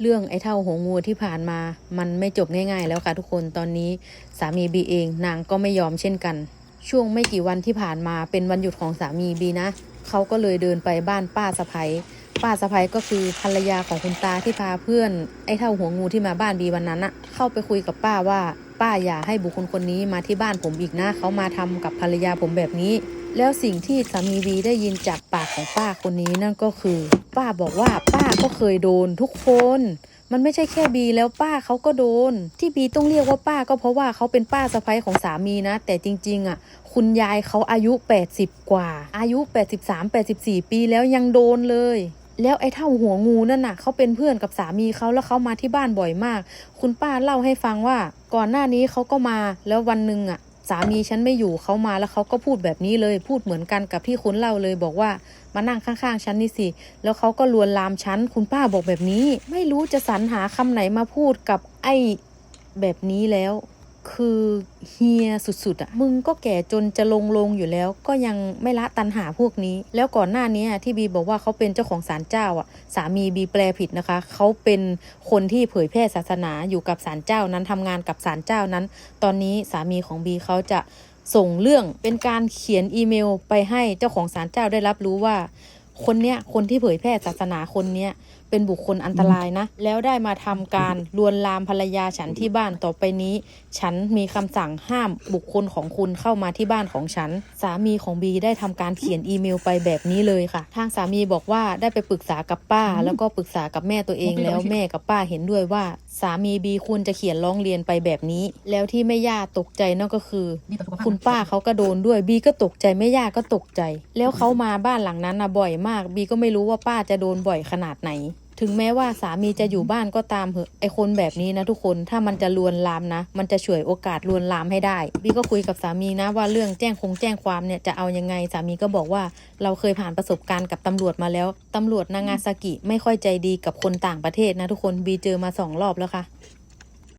เรื่องไอ้เท่าหัวงูที่ผ่านมา มันไม่จบง่ายๆ แล้วค่ะทุกคนตอนนี้สามีบีเองนางก็ไม่ยอมเช่นกัน ช่วงไม่กี่วันที่ผ่านมาเป็นวันหยุดของสามีบีนะเขาก็เลยเดินไปบ้านป้าสะพ้ยป้าสะพ้ยก็คือภรรยาของคุณตาที่พาเพื่อน ไอ้เท่าหัวงูที่มาบ้านบีวันนั้นอะเข้าไปคุยกับป้าว่า ป้าอย่าให้บุคคลคนนี้มาที่บ้านผมอีกนะเขามาทำกับภรรยาผมแบบนี้ แล้วสิ่งที่สามีบีได้ยินจากปากของป้าคนนี้นั่นก็คือ ป้าบอกว่าป้าก็เคยโดนทุกคน มันไม่ใช่แค่บีแล้วป้าเขาก็โดน ที่บีต้องเรียกว่าป้าก็เพราะว่าเขาเป็นป้าสะใภ้ของสามีนะ แต่จริง ๆ อะ คุณยายเขาอายุ 80 กว่า อายุ 83 84 ปีแล้วยังโดนเลยแล้วไอ้เท่าหัวงูนั่นน่ะเขาเป็นเพื่อนกับสามีเขาแล้วเขามาที่บ้านบ่อยมาก คุณป้าเล่าให้ฟังว่า ก่อนหน้านี้เขาก็มาแล้ววันหนึ่งอะ สามีฉันไม่อยู่เขามาแล้วเขาก็พูดแบบนี้เลย พูดเหมือนกันกับที่คุณเล่าเลย บอกว่ามานั่งข้างๆฉันนี่สิ แล้วเขาก็ลวนลามฉันคุณป้าบอกแบบนี้ ไม่รู้จะสรรหาคำไหนมาพูดกับไอ้แบบนี้แล้ว คือเฮียสุดๆอะ่ะมึงก็แก่จนจะลงลงอยู่แล้ว ก็ยังไม่ละตันหาพวกนี้ แล้วก่อนหน้านี้ที่บีบอกว่าเขาเป็นเจ้าของศาลเจ้าอะ สามีบีแปลผิดนะคะ เขาเป็นคนที่เผยแพร่ศาสนาอยู่กับศาลเจ้านั้นทำงานกับศาลเจ้านั้น ตอนนี้สามีของบีเขาจะส่งเรื่องเป็นการเขียนอีเมลไปให้เจ้าของศาลเจ้าได้รับรู้ว่า คนเนี้ยคนที่เผยแพร่ศาสนาคนเนี้ย เป็นบุคคลอันตรายนะ แล้วได้มาทำการลวนลามภรรยาฉันที่บ้านต่อไปนี้ ฉันมีคำสั่งห้ามบุคคลของคุณเข้ามาที่บ้านของฉัน สามีของบีได้ทำการเขียนอีเมลไปแบบนี้เลยค่ะ ทางสามีบอกว่าได้ไปปรึกษากับป้า แล้วก็ปรึกษากับแม่ตัวเองแล้วแม่กับป้าเห็นด้วยว่าสามีบีควรจะเขียนร้องเรียนไปแบบนี้ แล้วที่แม่ย่าตกใจนั่นก็คือ คุณป้าเขาก็โดนด้วยบีก็ตกใจแม่ย่าก็ตกใจ แล้วเขามาบ้านหลังนั้นนะบ่อยมากบีก็ไม่รู้ว่าป้าจะโดนบ่อยขนาดไหน ถึงแม้ว่าสามีจะอยู่บ้านก็ตามเหอะไอคนแบบนี้นะทุกคนถ้ามันจะลวนลามนะ มันจะฉวยโอกาสลวนลามให้ได้บีก็คุยกับสามีนะว่าเรื่องแจ้งคงแจ้งความเนี่ยจะเอายังไงสามีก็บอกว่าเราเคยผ่านประสบการณ์กับตำรวจมาแล้วตำรวจนางาซากิไม่ค่อยใจดีกับคนต่างประเทศนะทุกคนบีเจอมาสองรอบแล้วค่ะ